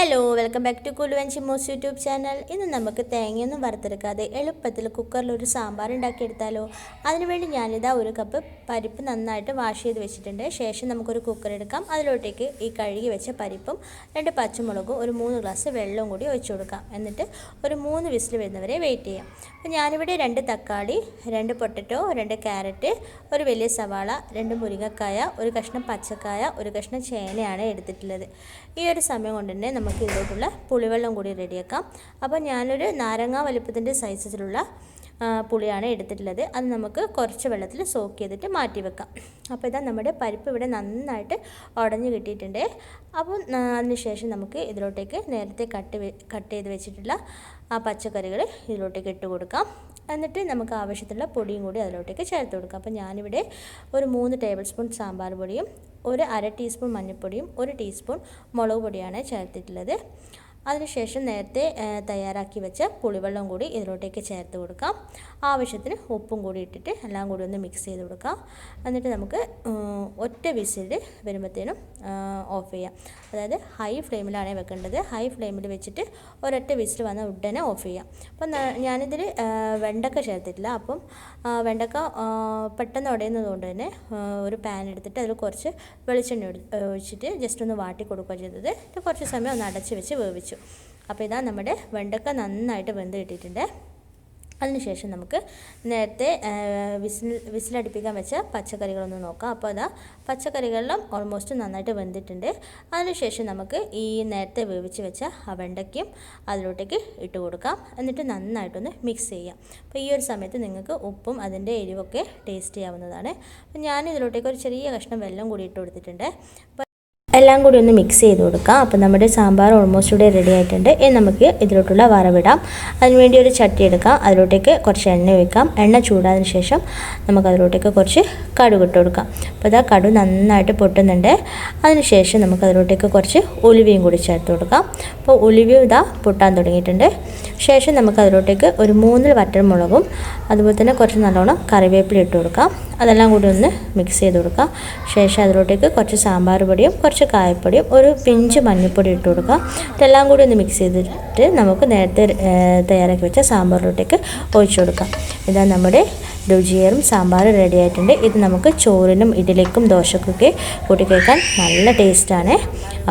Welcome back to കുലുവൻചി മോസ് YouTube channel ഇന്ന് നമുക്ക് തേങ്ങയൊന്നും വറുത്തെടുക്കാതെ എളുപ്പത്തിൽ കുക്കറിൽ ഒരു സാമ്പാർ ഉണ്ടാക്കിയെടുത്താലോ? അതിനുവേണ്ടി ഞാനിതാ ഒരു കപ്പ് പരിപ്പ് നന്നായിട്ട് വാഷ് ചെയ്ത് വെച്ചിട്ടുണ്ട്. ശേഷം നമുക്കൊരു കുക്കർ എടുക്കാം. അതിലോട്ടേക്ക് ഈ കഴുകി വെച്ച പരിപ്പും രണ്ട് പച്ചമുളകും ഒരു മൂന്ന് ഗ്ലാസ് വെള്ളവും കൂടി ഒഴിച്ചു കൊടുക്കാം. എന്നിട്ട് ഒരു മൂന്ന് വിസിൽ വരുന്നവരെ വെയിറ്റ് ചെയ്യാം. അപ്പോൾ ഞാനിവിടെ രണ്ട് തക്കാളി രണ്ട് പൊട്ടറ്റോ രണ്ട് ക്യാരറ്റ് ഒരു വലിയ സവാള രണ്ട് മുരിങ്ങക്കായ ഒരു കഷ്ണം പച്ചക്കായ ഒരു കഷ്ണം ചേനയാണ് എടുത്തിട്ടുള്ളത്. ഈ ഒരു സമയം കൊണ്ട് തന്നെ നമുക്ക് ഇതിലോട്ടുള്ള പുളിവെള്ളം കൂടി റെഡിയാക്കാം. അപ്പോൾ ഞാനൊരു നാരങ്ങ വലുപ്പത്തിന്റെ സൈസിലുള്ള പുളിയാണ് എടുത്തിട്ടുള്ളത്. അത് നമുക്ക് കുറച്ച് വെള്ളത്തിൽ സോക്ക് ചെയ്തിട്ട് മാറ്റി വെക്കാം. അപ്പോൾ ഇതാ നമ്മുടെ പരിപ്പ് ഇവിടെ നന്നായിട്ട് ഉടഞ്ഞു കിട്ടിയിട്ടുണ്ട്. അപ്പോൾ അതിനുശേഷം നമുക്ക് ഇതിലോട്ടേക്ക് നേരത്തെ കട്ട് കട്ട് ചെയ്ത് വെച്ചിട്ടുള്ള ആ പച്ചക്കറികൾ ഇതിലോട്ടേക്ക് ഇട്ട് കൊടുക്കാം. എന്നിട്ട് നമുക്ക് ആവശ്യത്തിലുള്ള പൊടിയും കൂടി അതിലോട്ടേക്ക് ചേർത്ത് കൊടുക്കാം. അപ്പോൾ ഞാനിവിടെ ഒരു മൂന്ന് ടേബിൾ സ്പൂൺ സാമ്പാർ പൊടിയും ഒരു അര ടീസ്പൂൺ മഞ്ഞൾപ്പൊടിയും ഒരു ടീസ്പൂൺ മുളക് പൊടിയാണ് ചേർത്തിട്ടുള്ളത്. അതിനുശേഷം നേരത്തെ തയ്യാറാക്കി വെച്ച പുളിവെള്ളം കൂടി ഇതിലോട്ടേക്ക് ചേർത്ത് കൊടുക്കാം. ആവശ്യത്തിന് ഉപ്പും കൂടി ഇട്ടിട്ട് എല്ലാം കൂടി ഒന്ന് മിക്സ് ചെയ്ത് കൊടുക്കാം. എന്നിട്ട് നമുക്ക് ഒറ്റ വിസിൽ വരുമ്പോഴത്തേനും ഓഫ് ചെയ്യാം. അതായത് ഹൈ ഫ്ലെയിമിലാണ് വെക്കേണ്ടത്. ഹൈ ഫ്ലെയിമിൽ വെച്ചിട്ട് ഒരൊറ്റ വിസിൽ വന്ന ഉടനെ ഓഫ് ചെയ്യാം. അപ്പം ഞാനിതിൽ വെണ്ടക്ക ചേർത്തിട്ടില്ല. അപ്പം വെണ്ടക്ക പെട്ടെന്ന് ഉടയുന്നതുകൊണ്ട് തന്നെ ഒരു പാൻ എടുത്തിട്ട് അതിൽ കുറച്ച് വെളിച്ചെണ്ണ ഒഴിച്ചിട്ട് ജസ്റ്റ് ഒന്ന് വാട്ടി കൊടുക്കുക ചെയ്തത്. കുറച്ച് സമയം ഒന്ന് അടച്ച് വെച്ച് വേവിച്ചു. അപ്പോൾ ഇതാ നമ്മുടെ വെണ്ടക്ക നന്നായിട്ട് വെന്ത് കിട്ടിയിട്ടുണ്ട്. അതിനുശേഷം നമുക്ക് നേരത്തെ വിസിൽ വിസിലടിപ്പിക്കാൻ വെച്ച പച്ചക്കറികളൊന്ന് നോക്കാം. അപ്പോൾ അതാ പച്ചക്കറികളിലും ഓൾമോസ്റ്റ് നന്നായിട്ട് വെന്തിട്ടുണ്ട്. അതിനുശേഷം നമുക്ക് ഈ നേരത്തെ വേവിച്ച് വെച്ച ആ വെണ്ടയ്ക്കും അതിലോട്ടേക്ക് ഇട്ട് കൊടുക്കാം. എന്നിട്ട് നന്നായിട്ടൊന്ന് മിക്സ് ചെയ്യാം. അപ്പോൾ ഈ ഒരു സമയത്ത് നിങ്ങൾക്ക് ഉപ്പും അതിന്റെ എരിവൊക്കെ ടേസ്റ്റ് ചെയ്യാവുന്നതാണ്. അപ്പോൾ ഞാൻ ഇതിലോട്ടേക്ക് ഒരു ചെറിയ കഷ്ണം വെള്ളം കൂടി ഇട്ട് കൊടുത്തിട്ടുണ്ട്. എല്ലാം കൂടി ഒന്ന് മിക്സ് ചെയ്ത് കൊടുക്കാം. അപ്പോൾ നമ്മുടെ സാമ്പാർ ഓൾമോസ്റ്റ് ഇവിടെ റെഡി ആയിട്ടുണ്ട്. ഇനി നമുക്ക് ഇതിലോട്ടുള്ള വറവിടാം അതിനുവേണ്ടി ഒരു ചട്ടി എടുക്കാം. അതിലോട്ടേക്ക് കുറച്ച് എണ്ണ ഒഴിക്കാം. എണ്ണ ചൂടാതിന് ശേഷം നമുക്ക് അതിലോട്ടേക്ക് കുറച്ച് കടുക് ഇട്ട് കൊടുക്കാം. അപ്പോൾ ഇതാ കടു നന്നായിട്ട് പൊട്ടുന്നുണ്ട്. അതിനുശേഷം നമുക്ക് അതിലോട്ടേക്ക് കുറച്ച് ഉലുവയും കൂടി ചേർത്ത് കൊടുക്കാം. അപ്പോൾ ഉലുവയും ഇതാ പൊട്ടാൻ തുടങ്ങിയിട്ടുണ്ട്. ശേഷം നമുക്ക് അതിലോട്ടേക്ക് ഒരു മൂന്നിൽ വറ്റൽ മുളകും അതുപോലെ തന്നെ കുറച്ച് നല്ലോണം കറിവേപ്പില ഇട്ട് കൊടുക്കാം. അതെല്ലാം കൂടി ഒന്ന് മിക്സ് ചെയ്ത് കൊടുക്കാം. ശേഷം അതിലോട്ടേക്ക് കുറച്ച് സാമ്പാർ പൊടിയും കുറച്ച് കായപ്പൊടിയും ഒരു പിഞ്ച് മഞ്ഞൾപ്പൊടി ഇട്ട് കൊടുക്കുക. ഇതെല്ലാം കൂടി ഒന്ന് മിക്സ് ചെയ്തിട്ട് നമുക്ക് നേരത്തെ തയ്യാറാക്കി വെച്ച സാമ്പാറിലോട്ടേക്ക് ഒഴിച്ചു കൊടുക്കാം. ഇതാ നമ്മുടെ രുചിയേറും സാമ്പാർ റെഡി ആയിട്ടുണ്ട്. ഇത് നമുക്ക് ചോറിനും ഇഡലിക്കും ദോശക്കൊക്കെ കൂട്ടിക്കേക്കാൻ നല്ല ടേസ്റ്റാണ്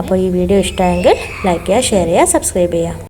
അപ്പോൾ ഈ വീഡിയോ ഇഷ്ടമായെങ്കിൽ ലൈക്ക് ചെയ്യുക ഷെയർ ചെയ്യുക സബ്സ്ക്രൈബ് ചെയ്യുക.